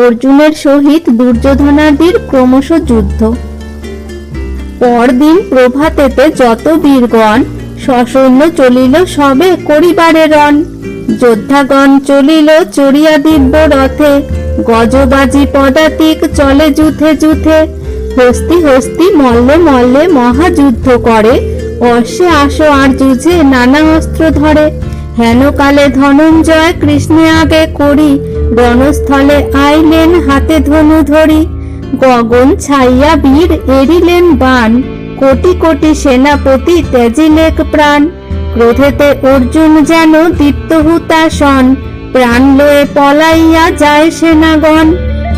অর্জুনের সহিত দুর্যোধনাদির ক্রমশ যুদ্ধ। পরদিন প্রভাতেতে যত বীরগণ সসৈন্য চলিল, সবে করিবারে রণ। যোদ্ধাগণ চলিল চড়িয়া দিব্য রথে, গজবাজি পদাতিক চলে যুথে যুথে হস্তি হস্তি মল্লে মল্লে মহাযুদ্ধ করে, অশ্বে আসো আর যুঝে নানা অস্ত্র ধরে। হেনকালে ধনঞ্জয় কৃষ্ণে আগে করি রণস্থলে আইলেন হাতে ধনু ধরি, গগন ছাইয়া বীর এরিলেন বান, কোটি কোটি সেনাপতি ত্যাজিলেক প্রাণ, ক্রোধেতে অর্জুন যেন দীপ্ত হুতাসন প্রাণ লয়ে পলাইয়া যায় সেনাগণ,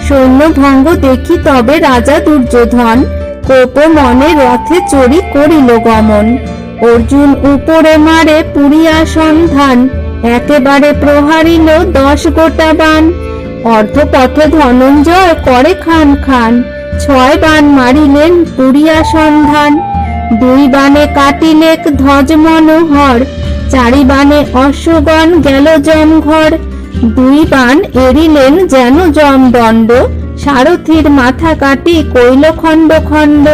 সৈন্য ভঙ্গ দেখি তবে রাজা দুর্যোধন, কোপ মনে রথে চড়ি করিল গমন, অর্জুন উপরে মারে পুরিয়া সন্ধান একেবারে প্রহারিল দশ গোটা বান। অর্ধপথে ধনঞ্জয় করে খান খান। ছয় বান মারিলেন পুরিয়া সন্ধান। দুই বানে কাটিলেক ধ্বজ মনোহর। চারি বানে অশ্বগণ গেল জমঘর দুই বান এরিলেন যেন জমদণ্ড সারথীর মাথা কাটি কইল খণ্ড খণ্ড।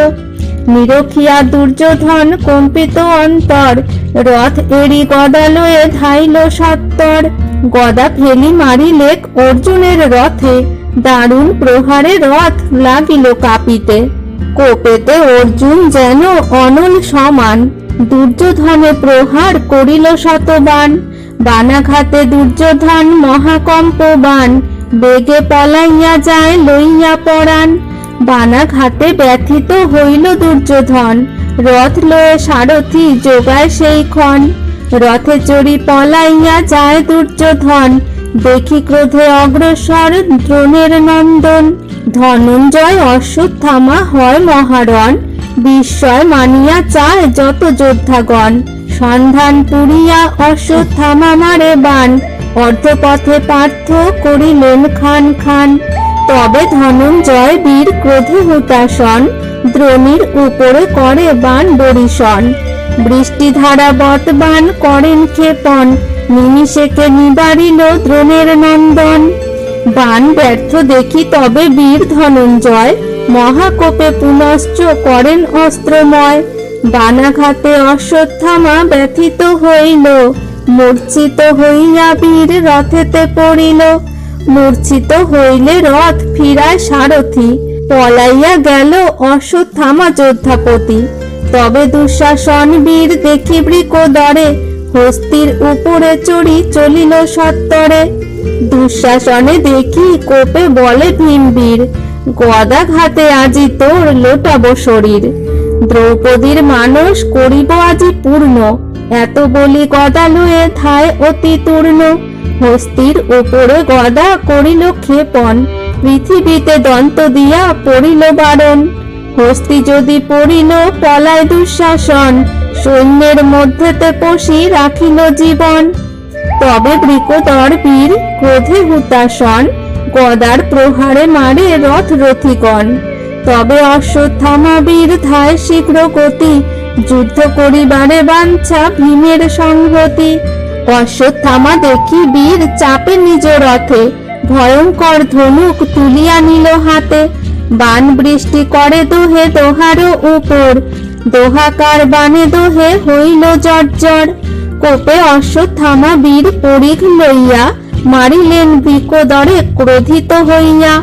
নিরখিয়া দুর্যোধন কম্পিত অন্তর, রথ এড়ি গদালয়ে ধাইল সত্তর। গদা ফেলি মারিলেক অর্জুনের রথে, দারুণ প্রহারে রথ লাগিল কাঁপিতে। কোপেতে অর্জুন যেন অনল সমান, দুর্যোধনে প্রহার করিল শতবান। বানাঘাতে দুর্যোধন মহাকম্পবান, বেগে পলাইয়া যায় লইয়া পরাণ। বানাঘাতে ব্যথিত হইল দুর্যোধন। রথ লয়ে সারথি যোগায় সেই ক্ষণ। রথে চড়ি পলাইয়া যায় দুর্যোধন। দেখি ক্রোধে অগ্রসর দ্রোণের নন্দন। ধনঞ্জয় অশ্বত্থামা হয় মহারণ। বিস্ময় মানিয়া চায় যত যোদ্ধাগণ। সন্ধান পুরিয়া অশ্বত্থামা মারে বান। অর্ধপথে পার্থ করিলেন খান খান। তবে ধনঞ্জয় বীর ক্রোধে হুতাসন দ্রোণীর উপরে করে বান বরিশন বৃষ্টিধারা বতবান করেন ক্ষেপণ, নিমিষেকে নিবারিল দ্রোণের নন্দন। বান ব্যর্থ দেখি তবে বীর ধনঞ্জয়, মহাকোপে পুনশ্চ করেন অস্ত্রময়। বানাঘাতে অশ্বত্থামা ব্যথিত হইল, মূর্ছিত হইয়া বীর রথেতে পড়িল। মূর্ছিত হইলে রথ ফিরায় সারথি। পলাইয়া গেল অশ্বত্থামা যোদ্ধাপতি। তবে দুঃশাসন বীর দেখি বৃক দরে, হস্তির উপরে চড়ি চলিল সত্তরে। দুঃশাসনে দেখি কোপে বলে ভীমবীর গদা ঘাতে আজি তোর লোটাব শরীর। দ্রৌপদীর মানস করিব আজি পূর্ণ, এত বলি গদা লয়ে থায় অতি তূর্ণ। হস্তির উপরে গদা করিল ক্ষেপণ। পৃথিবীতে দন্ত দিয়া পড়িল বারণ। হস্তি যদি পড়িল পলায় দুঃশাসন, সৈন্যের মধ্যেতে পশি রাখিল জীবন। তবে বৃকদর বীর ক্রোধে হুতাসন গদার প্রহারে মারে রথ রথিগণ। তবে অশ্বত্থামা বীর ধায় শীঘ্র গতি, যুদ্ধ করিবারে বাঞ্ছা ভীমের সংহতি অশ্বত্থামা দেখি বীর চাপে নিজ রথে, ভয়ঙ্কর ধনুক তুলিয়া নিল হাতে। বান বৃষ্টি করে দোহে দোহারও উপর, দোহাকার বানে দোহে হইল জর্জর কোপে অশ্বত্থামা বীর পরিঘ লইয়া মারিলেন বিকোদরে ক্রোধিত হইয়া।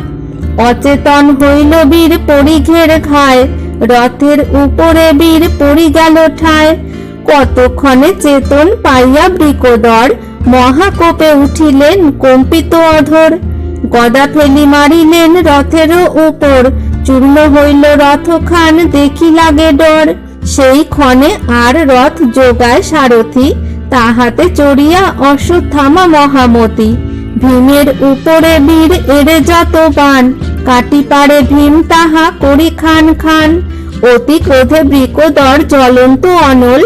অচেতন হইল বীর পরিঘের ঘায়, রথের উপরে বীর পড়ি গেল ঠায়। কতক্ষণে চেতন পাইয়া বৃকোদর মহাকোপে উঠিলেন কম্পিত অধর। গদা ফেলি মারিলেন রথেরও উপর। চূর্ণ হইল রথখান, দেখি লাগে ডর। সেই ক্ষণে আর রথ যোগায় সারথি, তাহাতে চড়িয়া অশ্বত্থামা মহামতি। ভীমের উপরে বীর এড়ে যত বান, কাটি পারে ভীম তাহা করি খান খান। অতি ক্রোধে বৃকোদর জ্বলন্ত অনল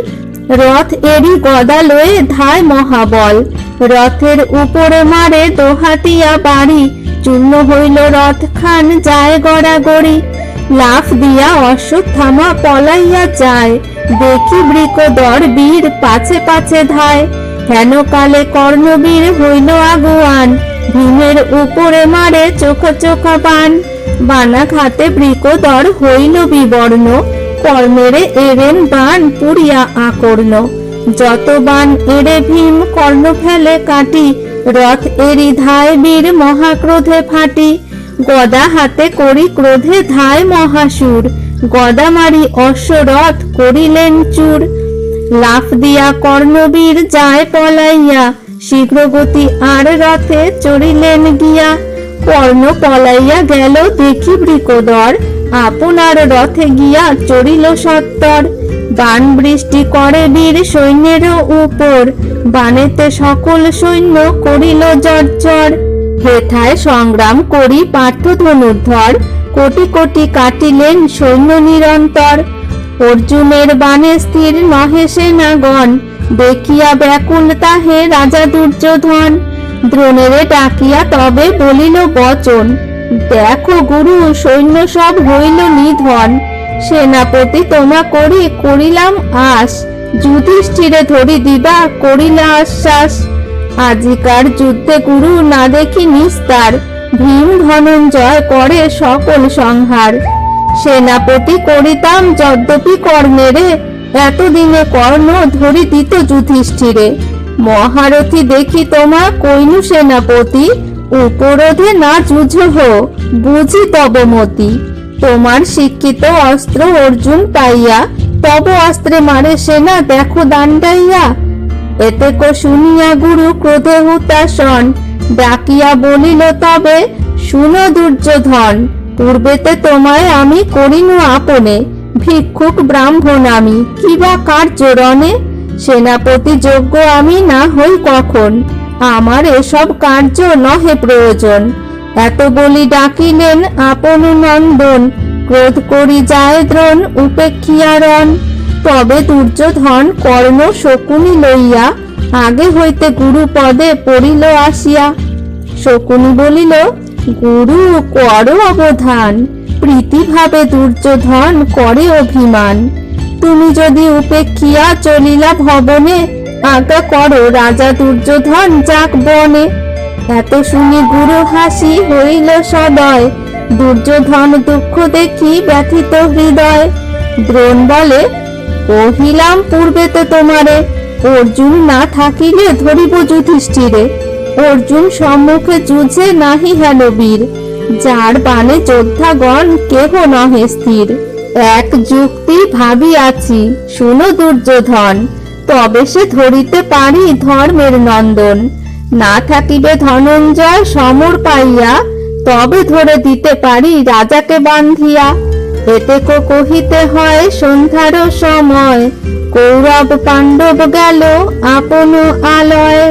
রথ এরি গদা লয়ে ধায় মহাবল। রথের উপরে মারে দোহাতিয়া বাড়ি। চূর্ণ হইল রথ খান যায় গড়াগড়ি। লাফ দিয়া অশ্বত্থামা পলাইয়া যায়। দেখি বৃকদর বীর পাছে পাছে ধায়। হেন কালে কর্ণবীর হইল আগুয়ান। ভীমের উপরে মারে চোখা চোখা বান। বানা খাতে বৃকদর হইল বিবর্ণ। কর্ণেরে এরেন বান পুড়িয়া আকর্ণ। যত বান এড়ে ভীম কর্ণ ফেলে কাটি, রথ এরি ধায় বীর মহাক্রোধে ফাটি। গদা হাতে করি ক্রোধে ধায় মহাসুর, গদা মারি অশ্বরথ করিলেন চুর। লাফ দিয়া কর্ণবীর যায় পলাইয়া শীঘ্র গতি আর রথে চড়িলেন গিয়া। কর্ণ পলাইয়া গেল দেখি বৃকদর আপনার রথে গিয়া চড়িল সত্তর। বান বৃষ্টি করে বীর সৈন্যের উপর। বানেতে সকল সৈন্য করিল জর্জর। হেথায় সংগ্রাম করি পার্থ ধনুর্ধর। কোটি কোটি কাটিলেন সৈন্য নিরন্তর। অর্জুনের বাণে স্থির নহে সেনাগণ। দেখিয়া ব্যাকুল তাহে রাজা দুর্যোধন। দ্রোণেরে ডাকিয়া তবে বলিল বচন। দেখো গুরু, সৈন্য সব হইল নিধন। সেনাপতি তোমা করি করিলাম আস যুধিষ্ঠিরে ধরি দিবা করিলা আশ্বাস। আজিকার যুদ্ধে গুরু না দেখি নিস্তার। ভীম ধনঞ্জয় করে সকল সংহার। সেনাপতি করিতাম যদ্যপি কর্ণেরে। এতদিনে কর্ণ ধরি দিত যুধিষ্ঠিরে। মহারথী দেখি তোমা কইনু সেনাপতি। উপরোধে না যুঝহ বুঝি তব মতি। তোমার শিক্ষিত অস্ত্র অর্জুন পাইয়া, তব অস্ত্রে মারে সেনা, দেখো দান্ডাইয়া এতে কো শুনিয়া গুরু ক্রোধে হুতাসন ডাকিয়া বলিল তবে, শুনো দুর্যোধন, পূর্বেতে তোমায় আমি করিনু আপনে, ভিক্ষুক ব্রাহ্মণ আমি কিবা কার্য রণে? সেনাপতি যোগ্য আমি না হই কখন? আমার এসব কার্য নহে প্রয়োজন। এত বলি ডাকিলেন আপন নন্দন, ক্রোধ করি যায় দ্রোণ উপেক্ষিয়া রণ তবে দুর্যোধন কর্ণ শকুনি লইয়া আগে হইতে গুরু পদে পড়িল আসিয়া। শকুনি বলিল, গুরু, কর অবধান। প্রীতিভাবে দুর্যোধন করে অভিমান। তুমি যদি উপেক্ষিয়া চলিলা ভবনে আজ্ঞা করো, রাজা দুর্যোধন, যাক বনে। এত শুনি গুরু হাসি হইল সদয়। দুর্যোধন দুঃখ দেখি ব্যথিত হৃদয়। দ্রোণ বলে, কহিলাম পূর্বেতে তোমারে, অর্জুন না থাকিলে ধরিব যুধিষ্ঠিরে। অর্জুন সম্মুখে যুঝে নাহি হেন বীর। যার বানে যোদ্ধাগণ কেহ নহে স্থির। এক যুক্তি ভাবিয়াছি, শুনো দুর্যোধন। তবে সে ধরিতে পারি ধর্মের নন্দন। না থাকিবে ধনঞ্জয় সমর পাইয়া, তবে ধরে দিতে পারি রাজাকে বান্ধিয়া। এতে কো কহিতে হয়, সন্ধ্যার সময় কৌরব পাণ্ডব গেল আপন আলয়।